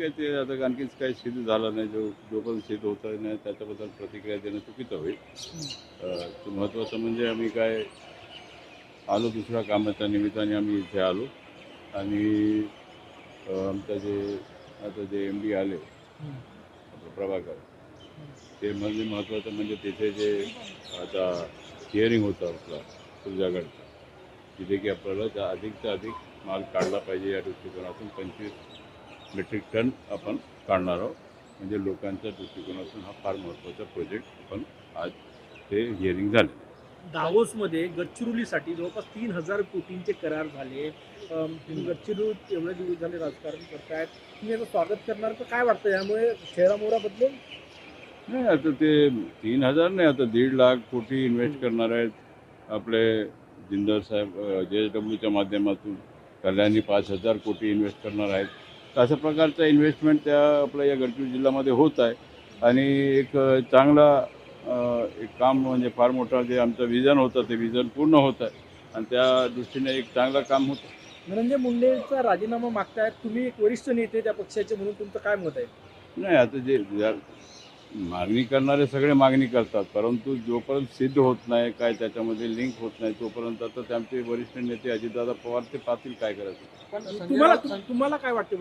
ते आता आणखीन काही सिद्ध झालं नाही जो जो पण सिद्ध होत नाही त्याच्याबद्दल प्रतिक्रिया देणं चुकीचं होईल. महत्त्वाचं म्हणजे आम्ही काय आलो दुसऱ्या कामाच्या निमित्ताने आम्ही इथे आलो. आणि आमचं जे आता जे एम डी आले प्रभाकर ते म्हणजे महत्त्वाचं म्हणजे तिथे जे आता हिअरिंग होतं आपला तुझ्याकडचं तिथे की आपल्याला त्या अधिकचा अधिक माल काढला पाहिजे या दृष्टिकोनातून पंचवीस मेट्रिक टन आपण काढणार आहोत. म्हणजे लोकांच्या दृष्टिकोनातून हा फार महत्त्वाचा प्रोजेक्ट आपण आज ते हिअरिंग झाले. दावोसमध्ये गडचिरोलीसाठी जवळपास तीन हजार कोटींचे करार झाले. गडचिरोली एवढे दिवस झाले राजकारण करतायत. तुम्ही याचं स्वागत करणार तर काय वाटतं यामुळे चेहरामोहरा बदलेल नाही आता ते तीन हजार नाही आता दीड लाख कोटी इन्व्हेस्ट करणार आहेत आपले जिंदर साहेब जे एस डब्ल्यूच्या माध्यमातून. कल्याणी पाच हजार कोटी इन्व्हेस्ट करणार आहेत. अशा प्रकारचं इन्व्हेस्टमेंट त्या आपल्या या गडचिरोली जिल्ह्यामध्ये होत आहे. आणि एक चांगला एक काम म्हणजे फार मोठं जे आमचं विजन होतं ते विजन पूर्ण होत आहे. आणि त्या दृष्टीने एक चांगलं काम होतं. धनंजय मुंडेचा राजीनामा मागतायत तुम्ही एक वरिष्ठ नेते त्या पक्षाचे म्हणून तुमचं काय मत आहे? नाही आता जे मागणी करणारे सगळे मागणी करतात परंतु जोपर्यंत सिद्ध होत नाही काय त्याच्यामध्ये लिंक होत नाही तोपर्यंत आता ते आमचे वरिष्ठ नेते अजितदादा पवार ते पाहतील काय करायचं. तुम्हाला काय वाटतं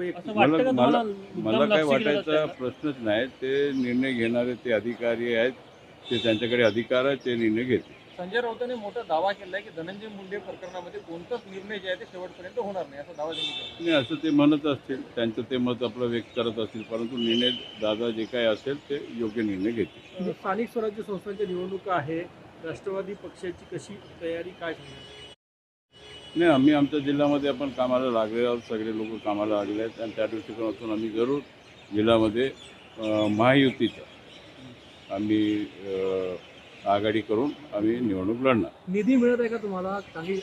मला- मला काय वाटायचा? प्रश्नच नाही. ते निर्णय घेणारे ते अधिकारी आहेत ते त्यांच्याकडे अधिकार आहे ते निर्णय घेतील. संजय राऊतांनी मोठा दावा केला आहे की धनंजय मुंडे प्रकरणामध्ये कोणताच निर्णय जे आहे ते शेवटपर्यंत होणार नाही असा दावा त्यांनी केला नाही असं ते म्हणत असतील त्यांचं ते मत आपलं व्यक्त करत असतील परंतु निर्णय दादा जे काय असेल ते योग्य निर्णय घेतील. स्थानिक स्वराज्य संस्थांच्या निवडणुका आहे राष्ट्रवादी पक्षाची कशी तयारी काय नाही आम्ही आमच्या जिल्ह्यामध्ये आपण कामाला लागलेलो आहोत सगळे लोक कामाला लागले आहेत आणि त्या दृष्टिकोनातून आम्ही जरूर जिल्ह्यामध्ये महायुतीचं आम्ही आघाडी करून आम्ही निवडणूक लढणार. निधी मिळत आहे का तुम्हाला? काही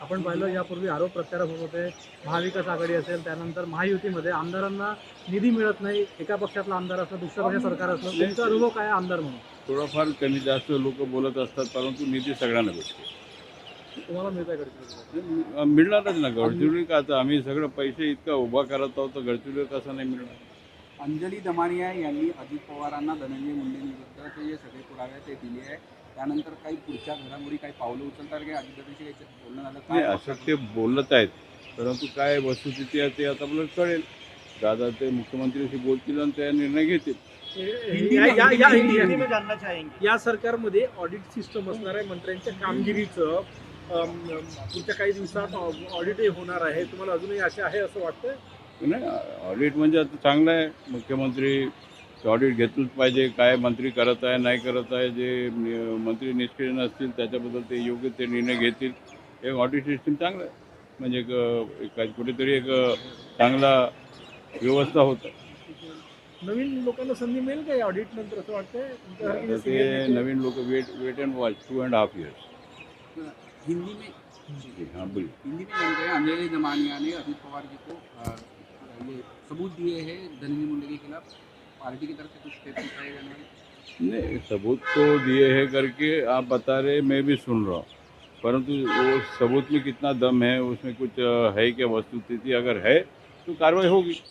आपण पाहिलं यापूर्वी आरोप प्रत्यारोप होत होते. महाविकास आघाडी असेल त्यानंतर महायुतीमध्ये आमदारांना निधी मिळत नाही. एका पक्षातला आमदार असलं दुसऱ्या पक्षात सरकार असलं. तुमचा अनुभव काय आमदार म्हणून? थोडंफार कमी जास्त लोक बोलत असतात परंतु निधी सगळ्यांना भेटतो. तुम्हाला मिळत आहे? मिळणारच ना गडचिरोली का? आता आम्ही सगळं पैसे इतका उभा करत आहोत तर गडचिरोली कसं नाही मिळणार. अंजली दमानिया यांनी अजित पवारांना धनंजय मुंडेंविरुद्धचे जे सगळे पुरावे ते दिले आहे त्यानंतर काही पुढच्या घडामोडी काही पावलं उचलतात काही अजितदादांशी याच्यात बोलणं झालं काय असं ते बोलत आहेत. परंतु काय वस्तुस्थिती आहे ते आता आपल्याला कळेल. दादा ते मुख्यमंत्र्यांशी बोलतील आणि त्या निर्णय घेतील. हिंदी- या- सरकारमध्ये ऑडिट सिस्टम असणार आहे. मंत्र्यांच्या कामगिरीचं पुढच्या काही दिवसात ऑडिटही होणार आहे. तुम्हाला अजूनही आशा आहे असं वाटतं नाही ऑडिट म्हणजे आता चांगलं आहे. मुख्यमंत्री ऑडिट घेतलंच पाहिजे. काय मंत्री करत आहे नाही करत आहे जे मंत्री निष्क्रिय नसतील त्याच्याबद्दल ते योग्य ते निर्णय घेतील. एक ऑडिट सिस्टीम चांगलं आहे. म्हणजे एक कुठेतरी एक चांगला व्यवस्था होत आहे. नवीन लोकांना संधी मिळेल का ऑडिट नंतर असं वाटतंय? ते नवीन लोक wait wait and watch two and half years Hindi में हां हिंदी में अजित पवार जी को ये सबूत दिए हैं धनंजय मुंडे के खिलाफ। पार्टी की तरफ़ से कुछ स्टेप उठाए जाने नहीं? सबूत तो दिए है करके आप बता रहे मैं भी सुन रहा हूँ। परंतु वो सबूत में कितना दम है, उसमें कुछ है क्या वस्तु स्थिति अगर है तो कार्रवाई होगी।